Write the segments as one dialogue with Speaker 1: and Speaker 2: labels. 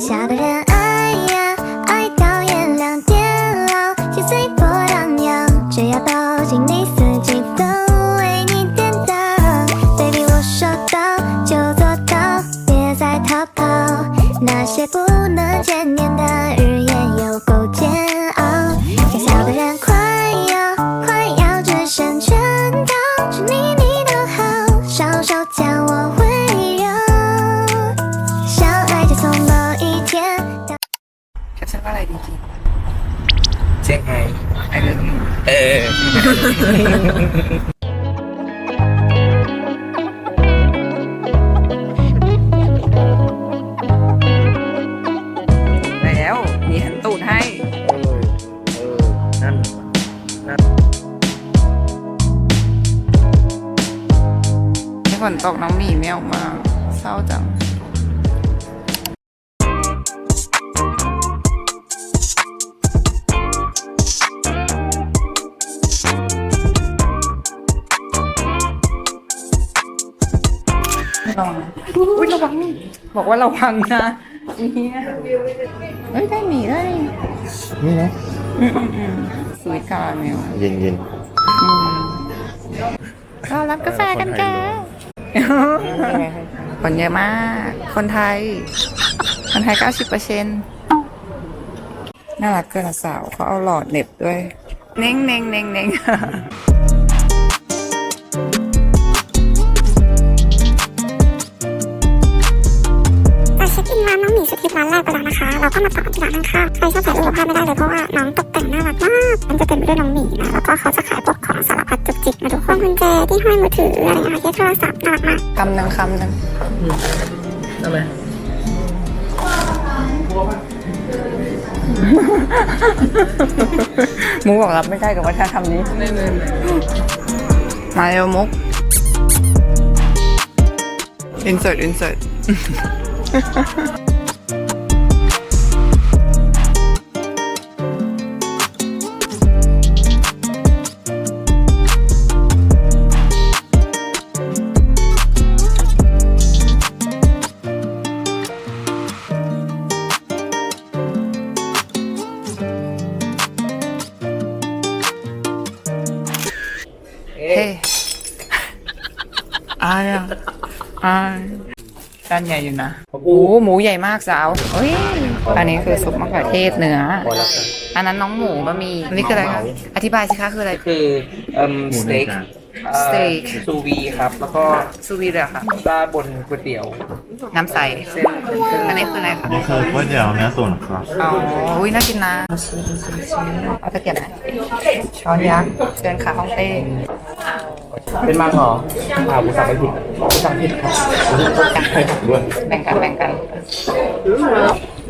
Speaker 1: 小的人。
Speaker 2: จี
Speaker 3: เจ๊งไง
Speaker 2: ไอ้เรื่อง
Speaker 3: เออ
Speaker 2: แล้วมีหันตูดให้
Speaker 3: เออ เออ นั่น
Speaker 2: ฝนตกน้องหมีไม่ออกมาเศร้าจัง ระวังนะอุ้ยระวังนี่บอกว่าระวังนะอีเหี้ยเฮ้ยได้หมีได้
Speaker 3: นี่นะ
Speaker 2: อืมอืมอืมสวีทคาราเมล
Speaker 3: เย็นเย็น
Speaker 2: เรารับกาแฟกันแกคนเยอะมาก คนไทย คนไทย90เปอร์เซ็นต์น่ารักเกินละสาวเขาเอาหลอดเหน็บด้วย เน่งเน่งเน่งเน่ง
Speaker 4: มาต่อที่ร้านข้างๆใครชอบถ่ายรูปกับภาพไม่ได้เลยเพราะว่าน้องตกแต่งน่ารักมากมันจะเต็มไปด้วยน้องหมีนะแล้วก็เขาจะขายพวกของสารพัดจุกจิกนะทุกคนกุญแจที่ห้อยมือถืออะไรอย่างเงี้ยค่ะที่โทรศัพท์น่ารักมาก
Speaker 2: คำหนึ่งคำหนึ่ง
Speaker 3: ทำไม
Speaker 2: มุกบอกรับไม่ได้กับวัฒนธรรมนี้ มาเร็วมุกอิน ญ่อยู่นะโอ้โหหมูใหญ่มากสาวเฮ้ยอันนี้คือซุปมะเขือเทศเนื้อ
Speaker 3: พอแล้วครับ
Speaker 2: อันนั้นน้องหมูบะหมี่อันนี้คืออะไรคะอธิบายสิคะคืออะไร
Speaker 5: คือเอ่มสเต็ก
Speaker 2: สเต็ก
Speaker 5: ซูวีครับ แล้วก็
Speaker 2: ซูวีเลยเหรอค่ะ
Speaker 5: ด้านบนก๋วยเตี๋ยว
Speaker 2: น้ำใส
Speaker 5: เส้นเส้น
Speaker 2: อันนี้คืออะไรคะ
Speaker 6: นี่คือก๋วยเตี๋ยวเนื้อตุ๋นครับ
Speaker 2: อ๋ออุ้ยน่ากินนะเอาตะเกียบไหนช้อนยักษ์เชิญค่ะฮ่องเต้
Speaker 5: เป็นมังเหรออ่ากูสั่งไม่ผิดกูสั่งผิดครับ
Speaker 2: แบ่งกันแบ่งกัน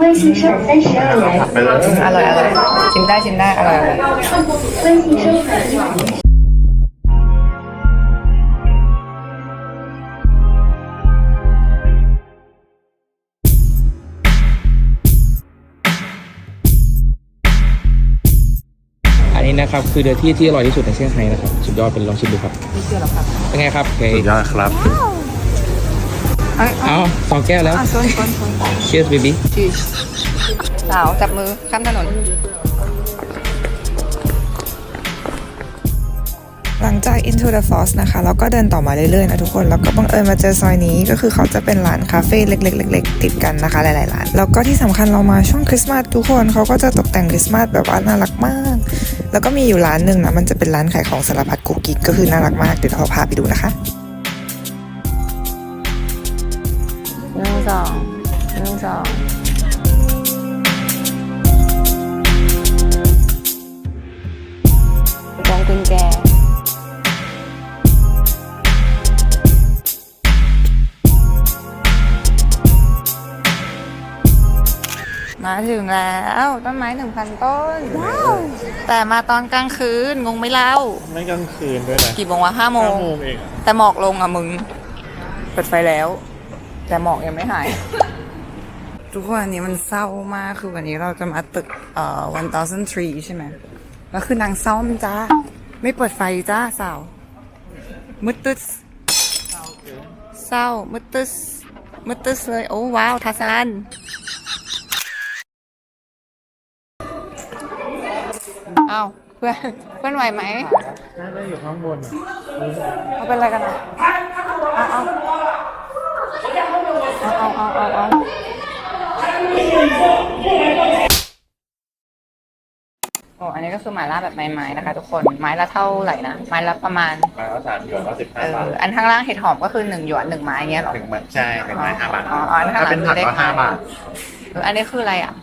Speaker 7: 温馨生三十二元，
Speaker 6: ไปเลย
Speaker 2: อร่อยอร่อยชิมได้ชิมได้อร่อยอร่อย
Speaker 7: 温馨生活一元。
Speaker 5: นนี้นะครับ คือเดือที่ที่อร่อยที่สุดในเซี่ยงไฮ้นะครับสุดยอดเป็นลองชิมดูครับ
Speaker 2: นี่คืออะไรครับ
Speaker 5: เป็นไงครับโอเค
Speaker 6: สุดยอดครับ
Speaker 2: เอ้ย
Speaker 5: เอาสองแก้วแล้ว
Speaker 2: อะชนชนชน
Speaker 5: Cheers baby
Speaker 2: จีสาวจับมือข้ามถนน
Speaker 8: หลังจาก Into the Forest นะคะ เราก็เดินต่อมาเรื่อยๆนะทุกคน แล้วก็บังเอิญมาเจอซอยนี้ก็คือเขาจะเป็นร้านคาเฟ่เล็กๆเล็กๆติดกันนะคะหลายๆร้าน แล้วก็ที่สำคัญเรามาช่วงคริสต์มาสทุกคนเขาก็จะตกแต่งคริสต์มาสแบบว่าน่ารักมาก แล้วก็มีอยู่ร้านหนึ่งนะมันจะเป็นร้านขายของสารพัดกุ๊กกิ๊กก็คือน่ารักมากเดี๋ยวเราพาไปดูนะคะ
Speaker 2: หนึ่งสอง มาถึงแล้วต้นไม้หนึ่งพันต้น แต่มาตอนกลางคืนงงไหมเล่า
Speaker 6: ไม่กลางคืนด้วยนะ
Speaker 2: กี่โมงวะห้าโม
Speaker 6: ห้างโมงเองอะ
Speaker 2: แต่หมอกลงอะมึง เปิดไฟแล้ว แต่หมอกยังไม่หาย ทุกคนอันนี้มันเศร้ามากคือวันนี้เราจะมาตึกเอ่อ1003ใช่ไหมแล้วคือนางซ่อมจ้า ไม่เปิดไฟจ้าสาว มืดตึ๊ดเศร้ามืดตึ๊ดมืดตึ๊ดเลย โอ้ว้าวทาซาน อ้าวเพื่อนเพื่อนไหวไหม
Speaker 3: น่าจะอยู่ข้างบน
Speaker 2: เขาเป็นอะไรกันอะเอาเอาเอาเอาเอาเอาโอ้อันนี้ก็คือหมาล่าแบบไม้ๆนะคะ ทุกคนไม้ละเท่าไหร่นะไม้ละประมาณ
Speaker 6: มาแล้วสามหยวนก็สิบ
Speaker 2: เอ
Speaker 6: ห้าบาท
Speaker 2: ออันข้างล่างเห็ดหอมก็คือหนึ่งหยวนหนึ่งไม้เงี้ยเหรอ
Speaker 6: หนึ่งบาทใช่หนึ่งไม้ห้าบาท
Speaker 2: อ๋ออ๋อข้างหลัง
Speaker 6: ถ้าเป็นผักก็ห้าบาท
Speaker 2: เอออันนี้คืออะไรอะ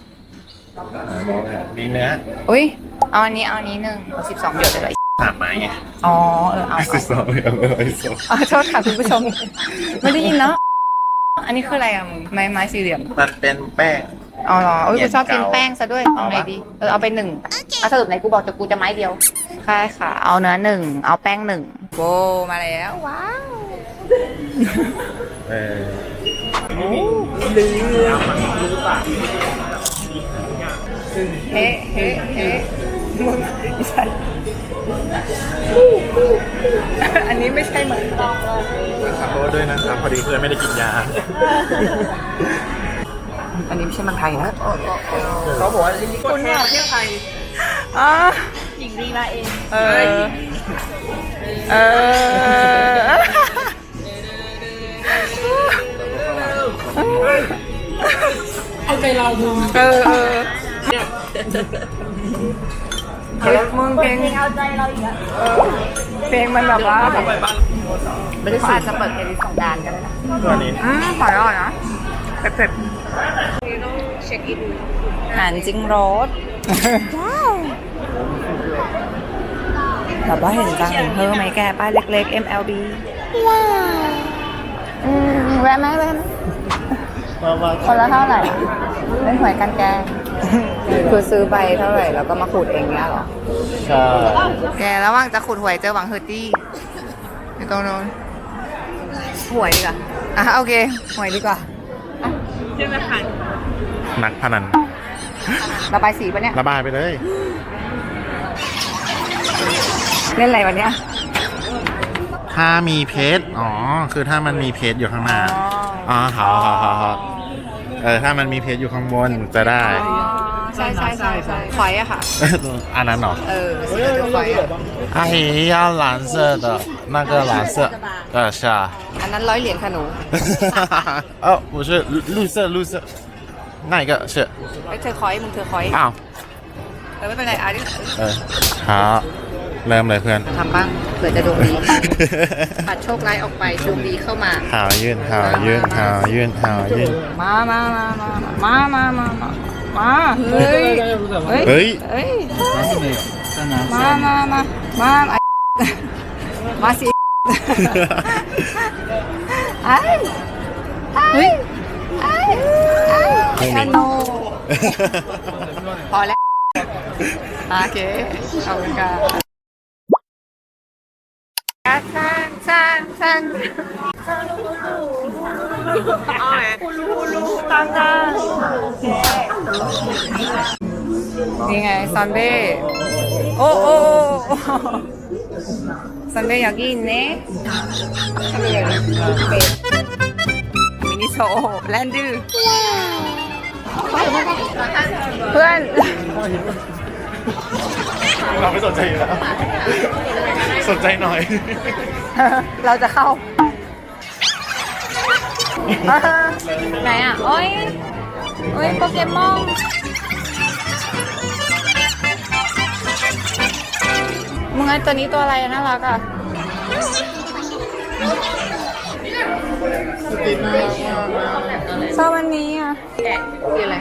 Speaker 6: มีเนื้อ
Speaker 2: อุ้ยเอาอันนี้เอาอันนี้หนึ่งสิบสองหยวนเลยเหรอ
Speaker 6: สามไม้ไง
Speaker 2: อ๋อเออเอาเอา
Speaker 6: สิบสองเออไอ้สอง
Speaker 2: อ๋อโทษค่ะคุณผู้ชม ไม่ได้ยินเนาะอันนี้คืออะไรอะมึงไม้ไม้สี่เหลี่ยม
Speaker 6: มันเป็นแป้ง
Speaker 2: อ๋อเหรอเอ้ย
Speaker 6: เหรี
Speaker 2: กู
Speaker 6: ยญ
Speaker 2: ชอบกิน
Speaker 6: เก่า
Speaker 2: แป้งซะด้วยเอา
Speaker 6: เอา
Speaker 2: ไง
Speaker 6: ปะ
Speaker 2: ดีเออเอาไปหนึ่งเอาสรุปไหนกูบอกจะกูจะไม้เดียวใช่ค่ะ เอาเนื้อหนึ่งเอาแป้งหนึ่งโบมาแล้วว้าว
Speaker 6: เออ
Speaker 2: เฮ้เฮ้เฮ้มึงไม่ใช่อันนี้ไม่ใช่เหมือนตองเลย
Speaker 6: ขอโทษด้วยนะครับ พอดีเพื่อนไม่ได้กินยา
Speaker 2: อันนี้ไม่ใช่เมันไทยนะเขาบอกว่าคุณเนี่ยเที่ยวไทยอะหญิงดีมาเอง เออ เออเอาใจเรามึงเออ เออเฮ้ยมึงเพลงเอาใจเราอีกเออเพลงมันแบบว่าไม่ได้อาจจะเปิดเพลงสองดานกันนะ
Speaker 6: ตัวนี้
Speaker 2: อืมปล่อยอ่อยนะเผ็ดๆเช็คอินอาหารจริงรสแบบว่าเห็นจังเห็นเพิ่มไหมแกป้ายเล็กๆ MLB ว้าวอืมแวะไหมแวะไหมคนละเท่าไหร่เป็นหวยกันแกง คือซื้อใบเท่าไหร่แล้วก็มาขูดเองเนี้ยหรอ
Speaker 6: ใช่
Speaker 2: แกระหว่างจะขูดหวยเจอหวังเฮอร์ตี้อยู่ตรงโน้นหวยดีกว่าอะโอเคหวยดีกว่าใช่ไหมค
Speaker 6: นักพนัน
Speaker 2: ระบายสีปะเนี่ย
Speaker 6: ระบายไปเลย
Speaker 2: เล่นอะไรวันเนี้ย
Speaker 6: ถ้ามีเพชรอ๋อ คือถ้ามันมีเพชรอยู่ข้างหน้า อ๋อหาหาหาเออ ถ้ามันมีเพชรอยู่ข้างบนจะได้
Speaker 2: ใช่ใช่ใช่ใช่ไฟอะค่ะ
Speaker 6: อันนั้นเหรอ
Speaker 2: เออสีกระจกไฟอะ
Speaker 6: 阿姨要蓝色的，那个蓝色，呃，是啊。
Speaker 2: อันนั้นร้อยเหรียญค่ะหนู
Speaker 6: 哦，不是绿绿色，绿色，那一个是
Speaker 2: ไอ้เธอคอยมึงเธอคอย
Speaker 6: อ้าว
Speaker 2: เออไม่เป็นไรอ่ะดิ
Speaker 6: เออ好เริ่มเลยเพื่อน
Speaker 2: ทำบ้างเผื่อจะดวงดีปัดโชคร้ายออกไปดวงดีเข้ามา
Speaker 6: 好运好运好运好运
Speaker 2: มามามามามามามามาเ ฮ้ยเฮ้ย
Speaker 6: เฮ้ย
Speaker 2: เฮ้ย มา มา มา มาไอ้มาสิไอ้เฮ้ยไอ้ไอ้ชาโนพอแล้วโอเคขอบคุณค่ะ ซันซันซันฮูลูฮูลูซันซันนี่ไงซันเบ้โอ้โอ้ซันเบ้อยากกินเน่ซันเบ้อยากกินเป็ดมินิโซแลนดือเพื่อน
Speaker 6: เราไม่สนใจอยู่แล้วสนใจหน่อย
Speaker 2: เราจะเข้าไหนอะ โอ้ยโอ้ยโปเกมอนมึงไอตัวนี้ตัวอะไรอะน่ารักอะ ชอบวันนี้อะ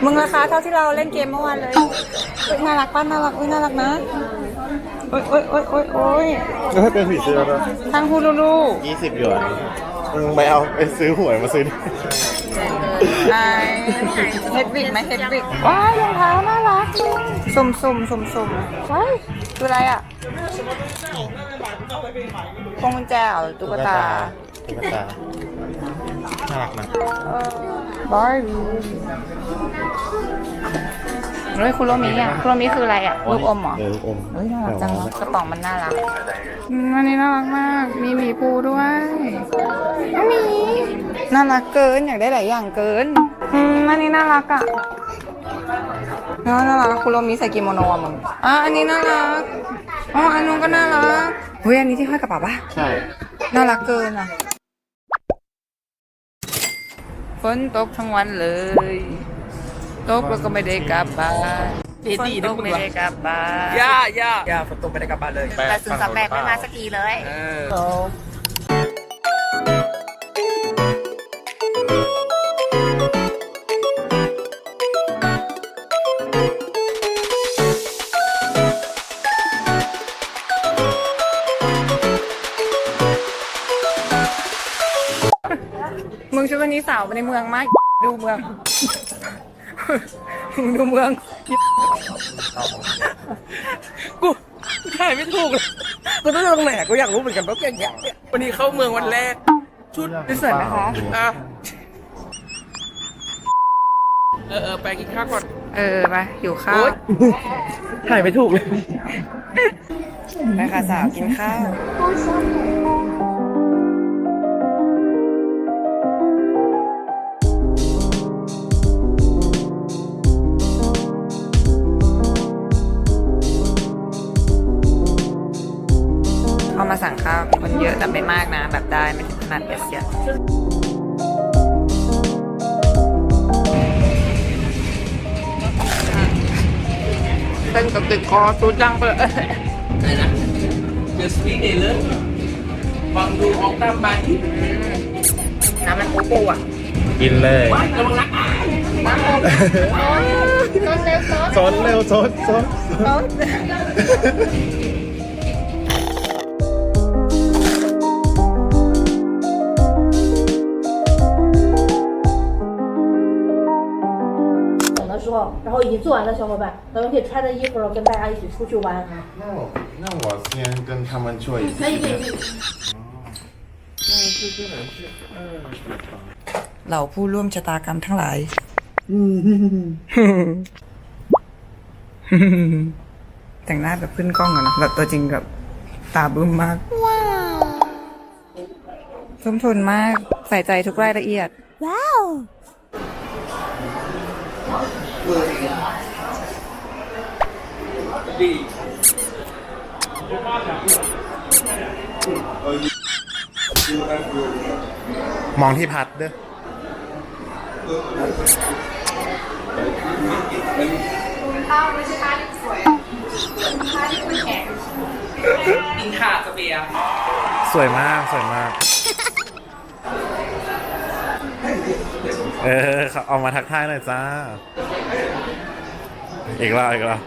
Speaker 2: มึงราคาเท่าที่เราเล่นเกมเมื่อวานเลยเฮ้ย น่ารักป้าน่ารักอุ้ยน่ารักนะโอ้ยโอ้ยโอ้ยโอ้ยโอ้ย
Speaker 6: เออเป็นผีเสื้อแล้ว
Speaker 2: ทางฮูลูลู
Speaker 6: ยี่สิบหยวนมึงไปเอาไปซื้อหวยมาซื้อดิ
Speaker 2: ไอเฮดวิกไหมเฮดวิกว้ายรองเท้าน่ารักสุ่มสุ่มสุ่มสุ่มว้ายคืออะไรอะพวงกุญแจเหรอหรือตุ๊กตา
Speaker 6: ตุ๊กตาน่ารักนะ
Speaker 2: บาร์บี้ เฮ้ยคุโรมิอะคุโรมิคืออะไรอะลูกอมเหรอ
Speaker 6: เอออม
Speaker 2: เฮ้ยน่ารักจังเนอะกระป๋องมันน่ารักอืมอันนี้น่ารักมาก มีหมีภูด้วยน้องหมีน่ารักเกินอยากได้หลายอย่างเกินอืมอันนี้น่ารักอะน่าน่ารักคุโรมิใส่กิโมโนอะมึงอะอันนี้น่ารักอ๋ออันนู้นก็น่ารักเฮ้ยอันนี้ที่ห้อยกระเป๋าปะ
Speaker 6: ใช่
Speaker 2: น่ารักเกินอะฝนตกทั้งวันเลย ตกแล้วก็ไม่ได้กลับบ้านฝนตกไม่ได้กลับบ้าน
Speaker 5: ย่าย่าย่าฝนตกไม่ได้กลับบ้านเลย
Speaker 2: แต่สุดสัปแบกไม่มาสักทีเลย
Speaker 5: เออ
Speaker 2: มึงชุดวันนี้สาวไปในเมืองมาก ดูเมือง มึงดูเมือง
Speaker 5: กูถ่ายไม่ถูกเลยกูต้องตรงไหนกูอยากรู้เหมือนกันว่าอย่างเงี้ยวันนี้เข้าเมืองวันแรก ชุด
Speaker 2: สวยไหมคะ
Speaker 5: อะ เออเออไปกินข้าวก่อน
Speaker 2: เออไปอยู่ข้าว
Speaker 5: โอ๊ย ถ่ายไม่ถูกเลย
Speaker 2: ไปค่ะสาวกินข้าวเเยอะแต่ไม่มากนะ แบบได้ไม่ถึงขนาดเบียดเสียดเต้นกับติดคอตูจังไปเลย
Speaker 5: อะไรนะ The Sweet Day เลยฟังดูออกตามไป
Speaker 2: น้ำมันปูปูอะ
Speaker 6: กินเลย
Speaker 5: ระวังนะ
Speaker 6: ซดเร็วซดซด
Speaker 9: 等候，然后已经做完的小伙伴，咱们可以穿着衣服，然后跟大家一起出去玩。
Speaker 6: 那我那我先跟他们做一次。
Speaker 9: 可以可以可以。
Speaker 2: เหล่าผู้ร่วมชะตากรรมทั้งหลาย แต่งหน้าแบบขึ้นกล้องอะนะแบบตัวจริงแบบตาบึ้มมาก ว้าวทุ่มทุนมาก ใส่ใจทุกรายละเอียด ว้าว
Speaker 6: มองที่พัดเด้อ
Speaker 5: กินขาดสเปียร์
Speaker 6: สวยมาก สวยมาก เออเขาเอามาทักทายหน่อยจ้า อีกแล้วอีกแล้ว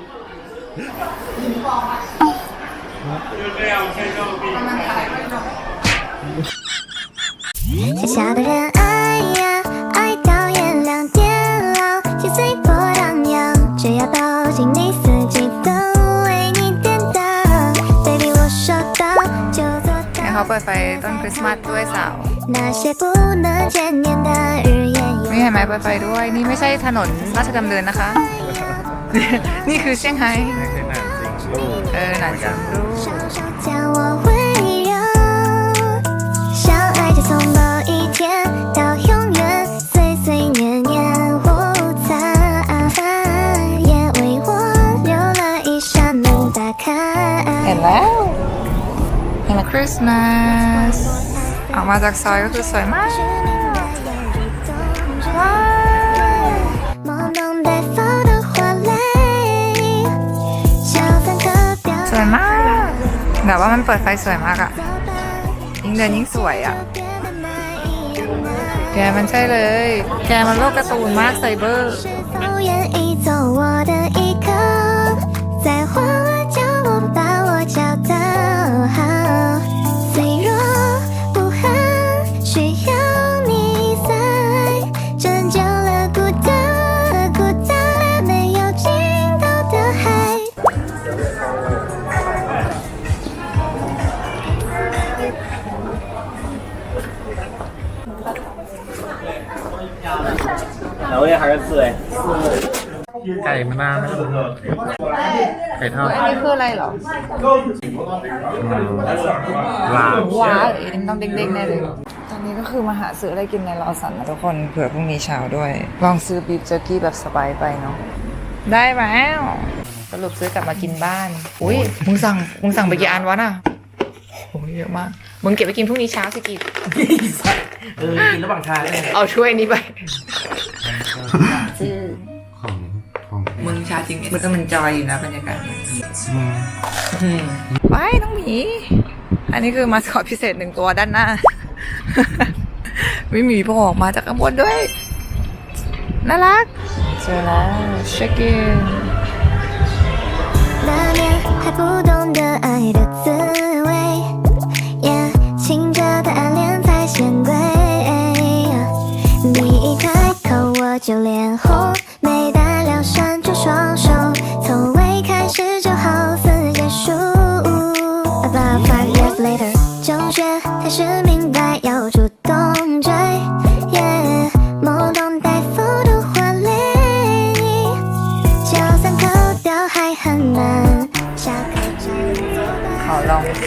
Speaker 1: 小小的人爱呀，爱到天亮天老，心随波荡漾，只要抱紧你，四季都为你典当。Baby，我说到就做
Speaker 2: ให้เขา
Speaker 1: 到，
Speaker 2: เปิดไฟต้นคริสต์มาสด้วยสาว
Speaker 1: 那些不能见面的日夜
Speaker 2: นี่เห็นไหมเปิดไฟด้วย นี่ไม่ใช่ถนนราชดำเนินนะคะ นี่คือเซี่ยงไฮ้
Speaker 6: นี่คือหนังจริงลูก
Speaker 2: เออหนังจังรู
Speaker 1: 双手将我围绕，相爱就从某一天到永远，岁岁年年无残，也为我留了一扇门打开。
Speaker 2: เห็นแล้วเห็นไหมคริสต์มาสออกมาจากซอยก็คือสวยมาก ว้า วยมาก แบบว่ามันเปิดไฟสวยมากอะยิ่งเดินยิ่งสวยอะแกมันใช่เลย แกมันโลกกระตูนมากไซเบอร์ เหรอ
Speaker 6: ลาบ
Speaker 2: ว้าวเอ็นต้องเด้งๆแน่เลย ตอนนี้นี่ก็คือมาหาซื้ออะไรกินในลอสันนะทุกคนเผื่อพรุ่งนี้เช้าด้วย ลองซื้อบีฟเจอร์กี้แบบสบายไปเนาะได้แล้วสรุปซื้อกลับมากินบ้าน อุ้ยมึงสั่งมึงสั่งไปกี่อันวะน่ะโอ้ยเยอะมาก มึงเก็บไปกินพรุ่งนี้เช้าสิกิจ
Speaker 5: เออ กินระหว่างทางเลย
Speaker 2: เอาช่วยนี้ไป
Speaker 6: ของ ของ
Speaker 2: มึงชาจริงมันก็มันจอยอยู่นะบรรยากาศ
Speaker 6: อืม
Speaker 2: ว้ายน้องหมี อันนี้คือมาสคอตพิเศษหนึ่งตัวด้านหน้ามีหมีโผล่ออกมาจากข้างบนด้วย น่ารักเจอแล้วเช็คอิน
Speaker 1: 那年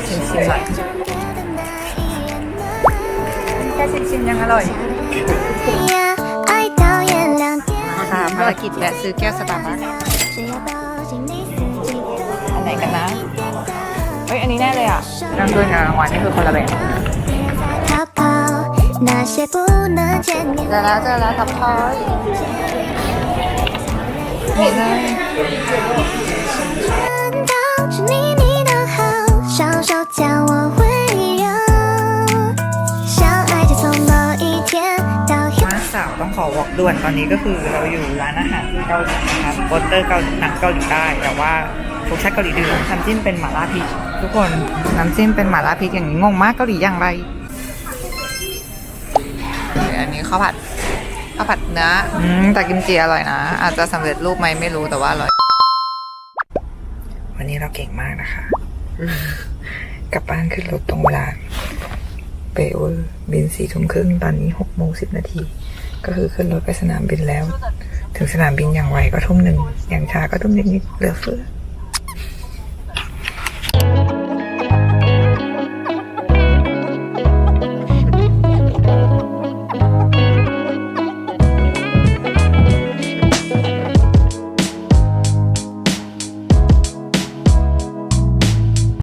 Speaker 2: ชิมชิมนแค่ชิมชิมยังอร่อยค่ะภารกิจและซื้อแก้วสตาร์บัคอันไหนกันนะเฮ้ยอันนี้แน่เลยอะน้ำด้วยนะหวานนี่คือคนละแบบจะแล้วจะแล้วทับทอยนี่เลย ต้องขอบอกด่วนตอนนี้ก็คือเราอยู่ร้านอาหารเกาหลีนะครับโปสเตอร์เกาหลีหนังเกาหลีใต้แต่ว่ารสชาติเกาหลีดื้อน้ำจิ้มเป็นหม่าล่าพริกทุกคนน้ำจิ้มเป็นหม่าล่าพริกอย่างนี้งงมากเกาหลีอย่างไรอันนี้ข้าวผัดข้าวผัดเนื้ออืมแต่กิมจิอร่อยนะ อาจจะสำเร็จรูปไหมไม่รู้แต่ว่าอร่อย วันนี้เราเก่งมากนะคะ กลับบ้านขึ้นรถตรงเวลาเปเวอร์บินสี่ทุ่มครึ่งตอนนี้หกโมงสิบนาที ก็คือขึ้นรถไปสนามบินแล้ว ถึงสนามบินอย่างไวก็ทุ่มหนึ่งอย่างช้าก็ทุ่มนิดๆเหลือเฟือ